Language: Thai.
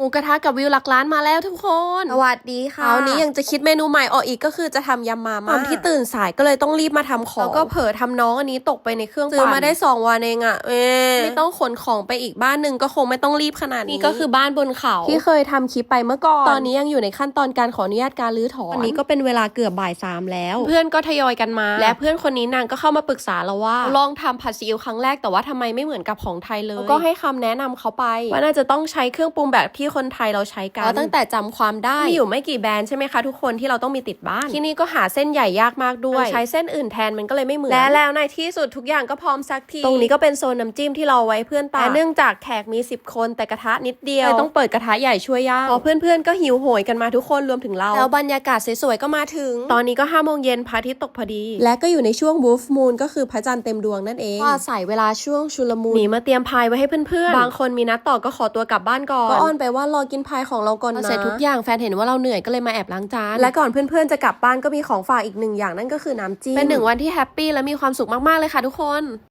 หมูกระทะกับวิวหลักล้านมาแล้วทุกคน สวัสดีค่ะคราวนี้ยังจะคิดเมนูใหม่ออกอีกก็คือจะทำยำมาม่าตอนที่ตื่นสายก็เลยต้องรีบมาทำของแล้วก็เผลอทำน้องอันนี้ตกไปในเครื่องซื้อมาได้ 2 วันเองอะเอ๊ะไม่ต้องขนของไปอีกบ้านหนึ่งก็คงไม่ต้องรีบขนาดนี้นี่ก็คือบ้านบนเขาที่เคยทำคลิปไปเมื่อก่อน ตอนนี้ยังอยู่ในขั้นตอนการขออนุญาตการรื้อถอนวันนี้ก็เป็นเวลาเกือบบ่ายสามแล้ว เพื่อนก็ทยอยกันมา และเพื่อนคนนี้นางก็เข้ามาปรึกษาเราว่า ลองทำผัดซีอิ๊วครั้งแรกแต่ว่าทำไมไม่เหมือนกับของไทยเลยก็ให้คำแนะนำเขาไปว่าน่าจะต้องใช้เครื่องปรุงแบบที่คนไทยเราใช้กันตั้งแต่จำความได้ มีอยู่ไม่กี่แบรนด์ใช่ไหมคะทุกคนที่เราต้องมีติดบ้าน ที่นี่ก็หาเส้นใหญ่ยากมากด้วย ใช้เส้นอื่นแทนมันก็เลยไม่เหมือนและแล้วในที่สุดทุกอย่างก็พร้อมสักที ตรงนี้ก็เป็นโซนน้ำจิ้มที่เราเอาไว้เพื่อนตากแต่เนื่องจากแขกมี 10 คนแต่กระทะนิดเดียวเลยต้องเปิดกระทะใหญ่ช่วยย่างพอเพื่อนๆก็หิวโหยกันมาทุกคนรวมถึงเราแล้วบรรยากาศสวยๆก็มาถึง ตอนนี้ก็5โมงเย็นพระอาทิตย์ตกพอดี และก็อยู่ในช่วง wolf moon ก็คือพระจันทร์เต็มดวงนั่นเองก็อาศัยเวลาช่วงชุลมุนหนีมาเตรียมพายไว้ให้เพื่อนๆบางคนมีนัดต่อก็ขอตัวกลับบ้านก่อนก็อ้อนไปว่ารอกินพายของเราก่อนนะเสร็จทุกอย่างแฟนเห็นว่าเราเหนื่อยก็เลยมาแอบล้างจานและก่อนเพื่อนๆจะกลับบ้านก็มีของฝากอีกหนึ่งอย่างนั่นก็คือน้ำจิ้มเป็นหนึ่งวันที่แฮปปี้และมีความสุขมากๆเลยค่ะทุกคน